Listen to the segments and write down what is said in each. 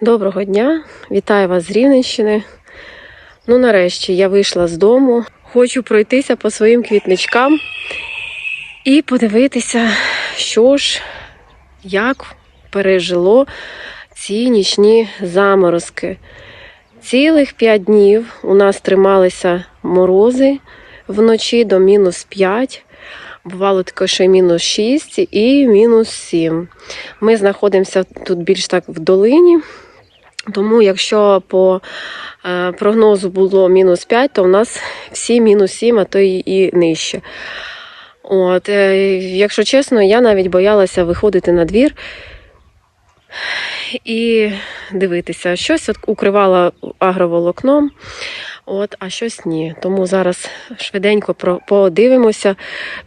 Доброго дня, вітаю вас з Рівненщини. Ну, нарешті я вийшла з дому. Хочу пройтися по своїм квітничкам і подивитися, що ж, як пережило ці нічні заморозки. Цілих п'ять днів у нас трималися морози вночі до мінус 5. Бувало таке, що й мінус 6 і мінус 7. Ми знаходимося тут більш так в долині, тому якщо по е, прогнозу було мінус 5, то в нас всі мінус 7, а то і, нижче. От, е, якщо чесно, я навіть боялася виходити на двір і дивитися. Щось от укривала агроволокном, от, а щось ні. Тому зараз швиденько подивимося,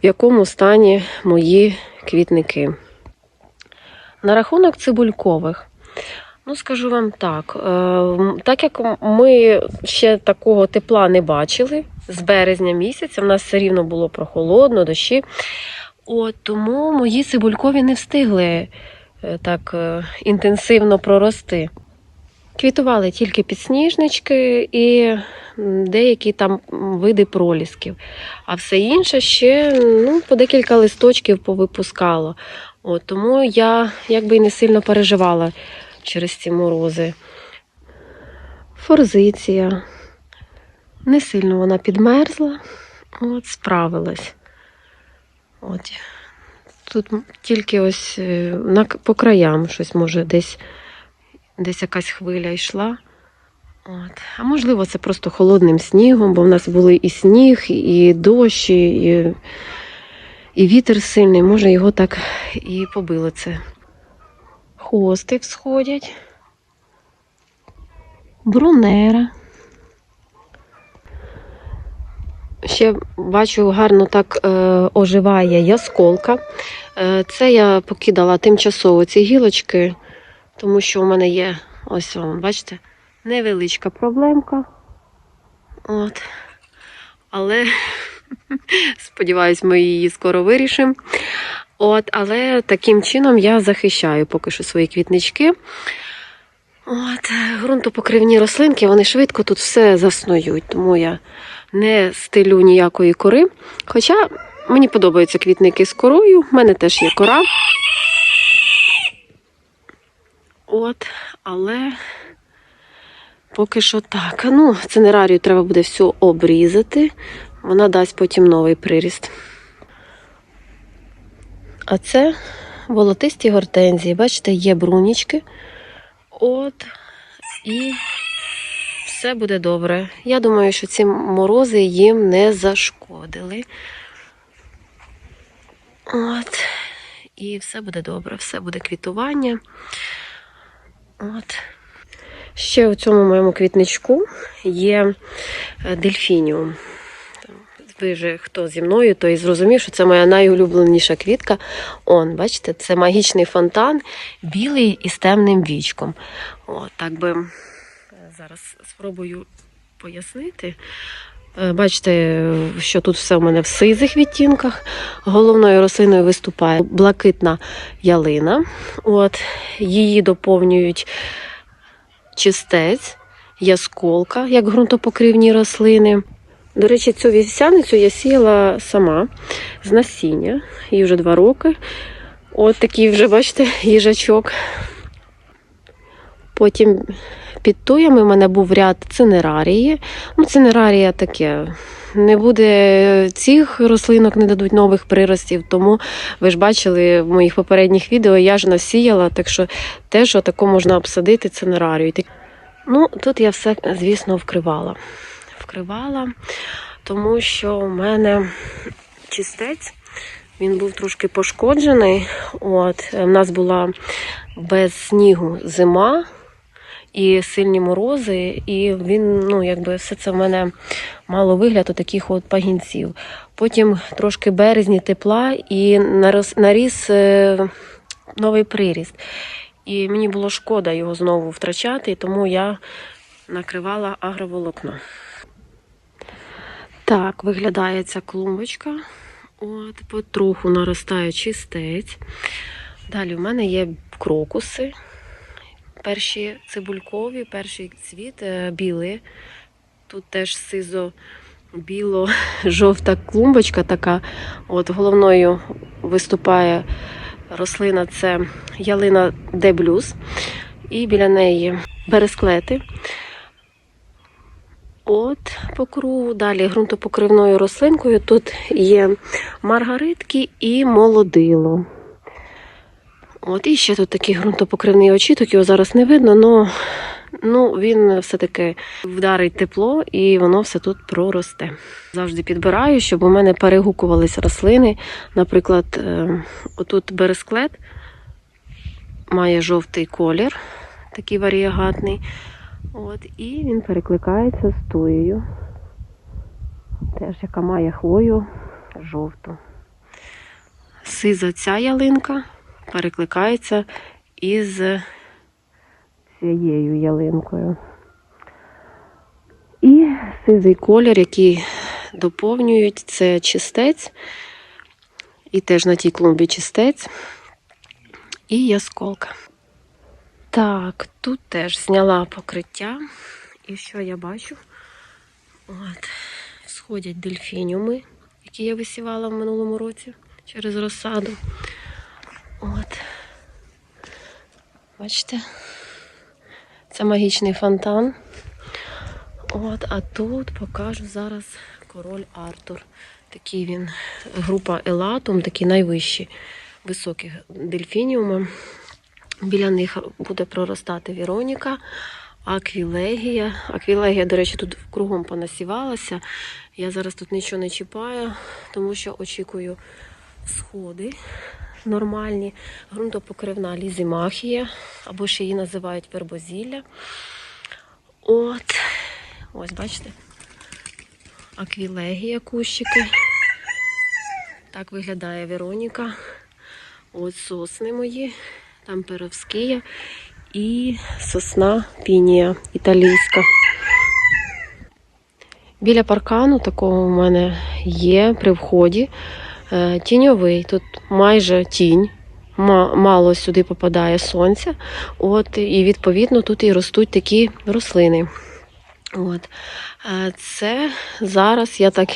в якому стані мої квітники. На рахунок цибулькових. Ну, скажу вам так, е, так як ми ще такого тепла не бачили з березня місяця, в нас все рівно було прохолодно, дощі. От, тому мої цибулькові не встигли е, так е, інтенсивно прорости. Квітували тільки підсніжнички і деякі там види пролісків. А все інше ще ну, по декілька листочків повипускало. От, тому я якби й не сильно переживала через ці морози. Форзиція. Не сильно вона підмерзла, от, справилась. От. Тут тільки ось е, на, по краям щось може десь, десь якась хвиля йшла. От. А можливо, це просто холодним снігом, бо в нас були і сніг, і дощ, і, і вітер сильний. Може, його так і побило це. Хости всходять. Брунера. Ще бачу, гарно так е, оживає ясколка. Е, це я покидала тимчасово ці гілочки, тому що у мене є ось вам, бачите, невеличка проблемка. От. Але сподіваюсь, ми її скоро вирішимо. От, але таким чином я захищаю поки що свої квітнички. От, ґрунтопокривні рослинки, вони швидко тут все заснують, тому я не стелю ніякої кори. Хоча мені подобаються квітники з корою, в мене теж є кора. От, але поки що так. Ну, цинерарію треба буде всю обрізати. Вона дасть потім новий приріст. А це волотисті гортензії. Бачите, є брунічки. От. І все буде добре. Я думаю, що ці морози їм не зашкодили. От. І все буде добре, все буде квітування. От. Ще у цьому моєму квітничку є е, дельфініум. Там, Ви вже хто зі мною, той зрозумів, що це моя найулюбленіша квітка. Он, бачите, це магічний фонтан, білий із темним вічком. От, так би е, зараз спробую пояснити. Е, Бачите, що тут все в мене в сизих відтінках. Головною рослиною виступає блакитна ялина. От, її доповнюють чистець, ясколка, як ґрунтопокривні рослини. До речі, цю вівсяницю я сіяла сама з насіння. Їй вже два роки. От такий вже, бачите, їжачок. Потім під туями в мене був ряд цинерарії. Ну, цинерарія таке. Не буде цих рослинок, не дадуть нових приростів, тому ви ж бачили в моїх попередніх відео, я ж насіяла, так що теж отако можна обсадити цинерарію. Ну, тут я все, звісно, вкривала. Вкривала, тому що у мене чистець, він був трошки пошкоджений. От, у нас була без снігу зима і сильні морози, і він, ну, якби все це в мене мало вигляд у таких от пагінців. Потім трошки березні тепла і нарос, наріс е, новий приріст. І мені було шкода його знову втрачати, тому я накривала агроволокно. Так, виглядає ця клумбочка. От, потроху наростає чистець. Далі в мене є крокуси. перші цибулькові, перший цвіт е, білий. Тут теж сизо біло-жовта клумбочка така. От головною виступає рослина це ялина деблюз. І біля неї бересклети. От по. Далі ґрунтопокривною рослинкою тут є маргаритки і молодило. От і ще тут такий ґрунтопокривний очіток, його зараз не видно, але ну, він все-таки вдарить тепло і воно все тут проросте. Завжди підбираю, щоб у мене перегукувались рослини. Наприклад, е, отут бересклет має жовтий колір, такий варієгатний. От, і він перекликається з туєю, теж яка має хвою жовту. Сиза ця ялинка перекликається із цією ялинкою. І сизий колір, який доповнюють, це чистець. І теж на тій клумбі чистець і ясколка. Так, тут теж зняла покриття. І що я бачу? От, сходять дельфініуми, які я висівала в минулому році через розсаду. От. Бачите? Це магічний фонтан. От, а тут покажу зараз король Артур. Такий він, група Елатум, такі найвищі, високі дельфініуми. Біля них буде проростати Віроніка, Аквілегія. Аквілегія, до речі, тут кругом понасівалася. Я зараз тут нічого не чіпаю, тому що очікую сходи нормальні. Ґрунтопокривна лізімахія, або ще її називають вербозілля. От, ось бачите, аквілегія кущики. Так виглядає Вероніка. От сосни мої, там перовскія і сосна пінія італійська. Біля паркану такого у мене є при вході. Е, Тіньовий, тут майже тінь, мало сюди попадає сонця. От, і відповідно тут і ростуть такі рослини. От. Це зараз я так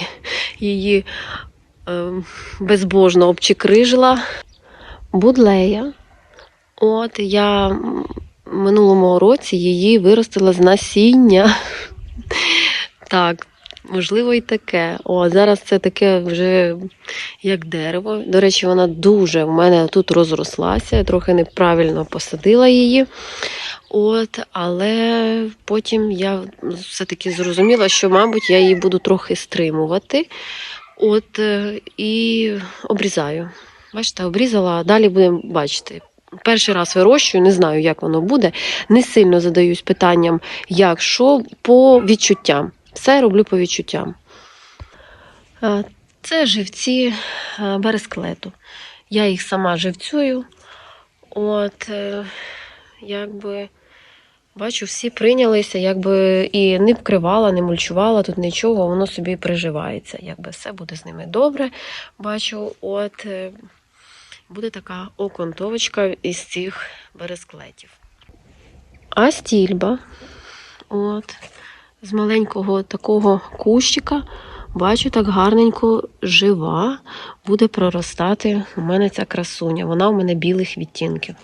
її е, безбожно обчикрижила. Будлея. От я минулому році її виростила з насіння. Так, можливо, і таке. О, зараз це таке вже як дерево. До речі, вона дуже в мене тут розрослася. Я трохи неправильно посадила її. От, але потім я все-таки зрозуміла, що, мабуть, я її буду трохи стримувати. От, е, і обрізаю. Бачите, обрізала, а далі будемо бачити. Перший раз вирощую, не знаю, як воно буде. Не сильно задаюсь питанням, як що, по відчуттям. Все роблю по відчуттям. Це живці бересклету. Я їх сама живцюю. От, е, якби, бачу, всі прийнялися, якби і не вкривала, не мульчувала тут нічого, воно собі приживається. Якби все буде з ними добре. Бачу, от е, буде така окантовочка із цих бересклетів. А стільба, от, з маленького такого кущика, бачу, так гарненько жива, буде проростати у мене ця красуня. Вона у мене білих відтінків.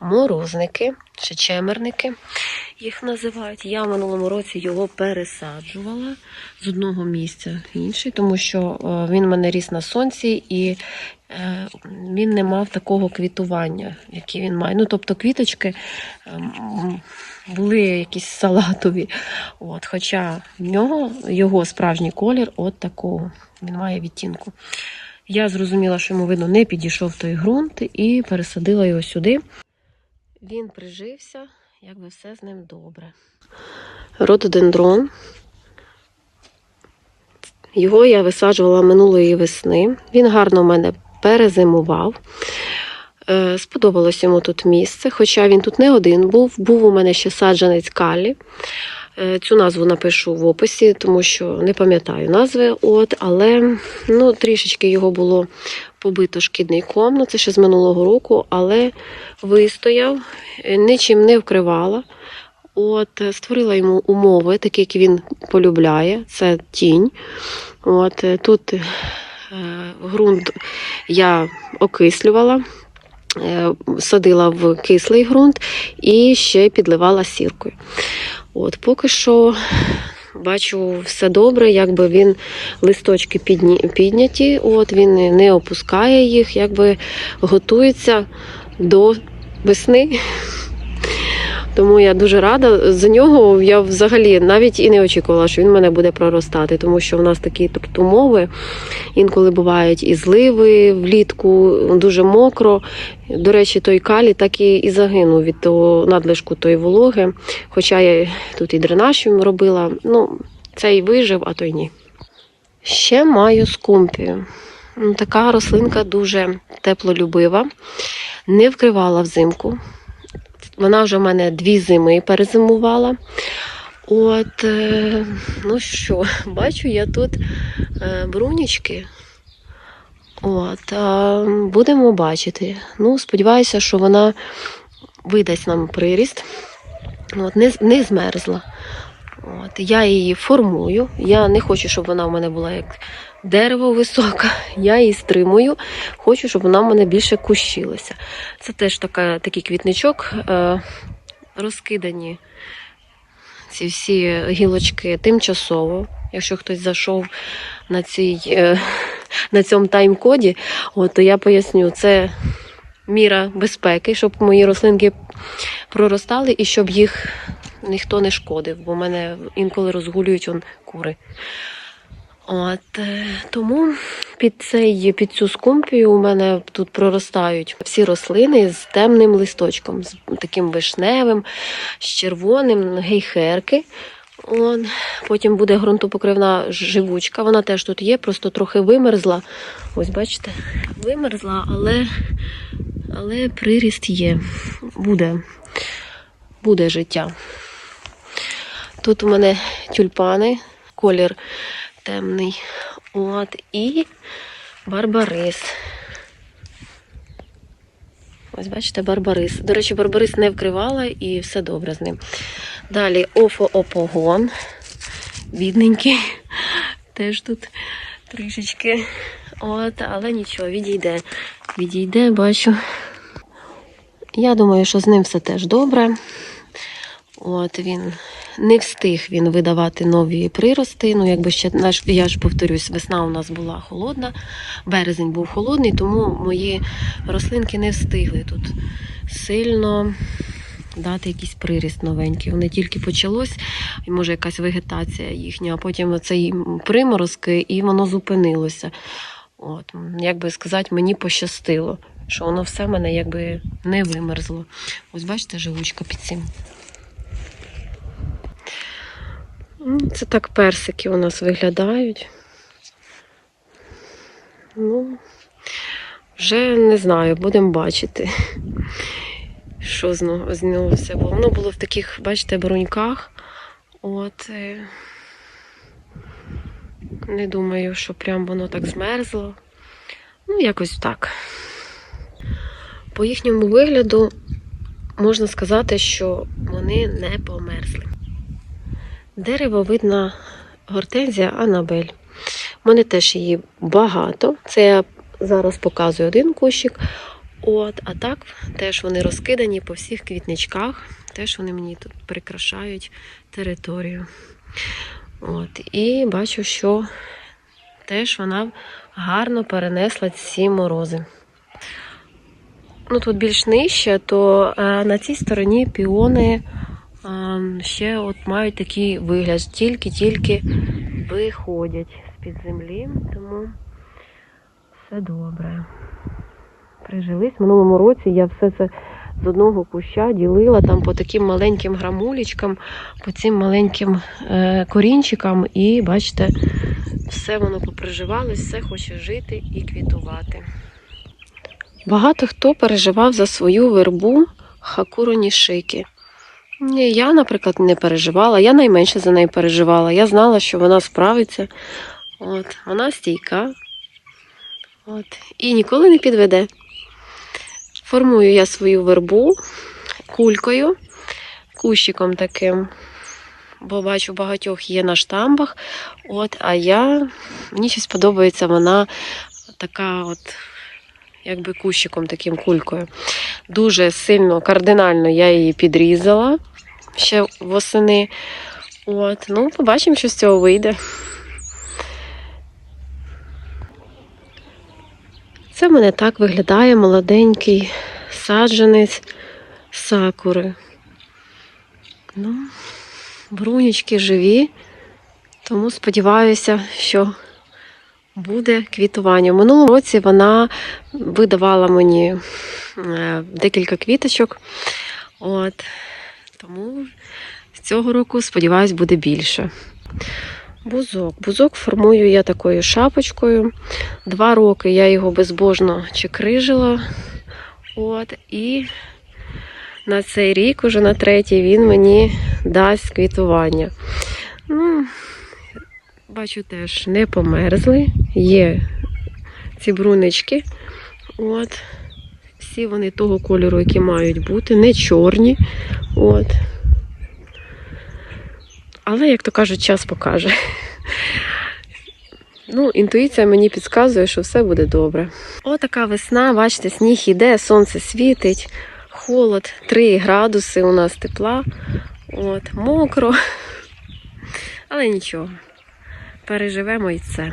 Морозники, чи чемерники їх називають. Я в минулому році його пересаджувала з одного місця в інший, тому що е, він в мене ріс на сонці і він не мав такого квітування, яке він має. Ну, тобто квіточки ем, були якісь салатові. От, хоча в нього його справжній колір от такого. Він має відтінку. Я зрозуміла, що йому видно не підійшов той ґрунт і пересадила його сюди. Він прижився, якби все з ним добре. Рододендрон. Його я висаджувала минулої весни. Він гарно в мене перезимував. Е, Сподобалось йому тут місце, хоча він тут не один був. Був у мене ще саджанець калі. Е, Цю назву напишу в описі, тому що не пам'ятаю назви. От, але ну, трішечки його було побито шкідником. Ну, це ще з минулого року, але вистояв, е, нічим не вкривала. От, створила йому умови, такі, які він полюбляє. Це тінь. От, тут е, ґрунт я окислювала, е, садила в кислий ґрунт і ще підливала сіркою. От, поки що бачу все добре, якби він листочки підняті, от, він не опускає їх, якби готується до весни. Тому я дуже рада за нього. Я взагалі навіть і не очікувала, що він мене буде проростати, тому що в нас такі тут умови. Інколи бувають і зливи влітку, дуже мокро. До речі, той калі так і, і загинув від того надлишку тої вологи. Хоча я тут і дренаж їм робила. Ну, цей вижив, а той ні. Ще маю скумпію. Така рослинка дуже теплолюбива, не вкривала взимку. Вона вже в мене дві зими перезимувала. От, е, ну що, бачу я тут е, брунічки. От, будемо бачити. Ну, сподіваюся, що вона видасть нам приріст. От, не, не змерзла. От, я її формую. Я не хочу, щоб вона в мене була як дерево високе. Я її стримую. Хочу, щоб вона в мене більше кущилася. Це теж така, такий квітничок, е, розкидані ці всі гілочки тимчасово. Якщо хтось зайшов на, цій, е, на цьому тайм-коді, то я поясню, це міра безпеки, щоб мої рослинки проростали і щоб їх ніхто не шкодив, бо мене інколи розгулюють он кури. От, е, тому під, цей, під цю скумпію у мене тут проростають всі рослини з темним листочком, з таким вишневим, з червоним, гейхерки. Он. Потім буде ґрунтопокривна живучка. Вона теж тут є, просто трохи вимерзла. Ось бачите, вимерзла, але, але приріст є. Буде, буде життя. Тут у мене тюльпани, колір темний. От, і барбарис. Ось бачите, барбарис. До речі, барбарис не вкривала і все добре з ним. Далі офоопогон. Бідненький. Теж тут трішечки. От, але нічого, відійде. Відійде, бачу. Я думаю, що з ним все теж добре. От він не встиг він видавати нові прирости. Ну, якби ще наш, я ж повторюсь, весна у нас була холодна, березень був холодний, тому мої рослинки не встигли тут сильно дати якийсь приріст новенький. Вони тільки почалось, і може якась вегетація їхня, а потім цей приморозки, і воно зупинилося. От, як би сказати, мені пощастило, що воно все мене якби не вимерзло. Ось бачите, живучка під цим. Ну, Це так персики у нас виглядають. Ну, вже не знаю, будемо бачити, що з нього, все було. Воно було в таких, бачите, бруньках. От. е, Не думаю, що прям воно так змерзло. Ну, якось так. По їхньому вигляду можна сказати, що вони не померзли. Деревовидна гортензія Анабель. У мене теж її багато. Це я зараз показую один кущик. От, а так теж вони розкидані по всіх квітничках. Теж вони мені тут прикрашають територію. От, і бачу, що теж вона гарно перенесла ці морози. Ну, тут більш нижче, то е, на цій стороні піони ще от мають такий вигляд, тільки-тільки виходять з-під землі, тому все добре. Прижились. Минулому році я все це з одного куща ділила там по таким маленьким грамулечкам, по цим маленьким е, корінчикам, і бачите, все воно поприживалось, все хоче жити і квітувати. Багато хто переживав за свою вербу Хакуро Нішики. Ні, я, наприклад, не переживала. Я найменше за неї переживала. Я знала, що вона справиться. От, вона стійка. От, і ніколи не підведе. Формую я свою вербу кулькою, кущиком таким. Бо бачу, багатьох є на штамбах. От, а я, мені щось подобається вона така, от, якби кущиком, таким кулькою. Дуже сильно, кардинально я її підрізала ще восени. От, ну, побачимо, що з цього вийде. Це в мене так виглядає молоденький саджанець сакури. Ну, брунічки живі, тому сподіваюся, що буде квітування. В минулому році вона видавала мені е, декілька квіточок. От, тому з цього року, сподіваюсь, буде більше. Бузок. Бузок формую я такою шапочкою. Два роки я його безбожно чекрижила. От, і на цей рік, уже на третій, він мені дасть квітування. Ну, бачу теж, не померзли. Є ці брунички. От. Всі вони того кольору, які мають бути, не чорні. От. Але, як то кажуть, час покаже. Ну, інтуїція мені підказує, що все буде добре. Отака весна, бачите, сніг іде, сонце світить, холод, 3 градуси у нас тепла. От, мокро. Але нічого. Переживемо і це.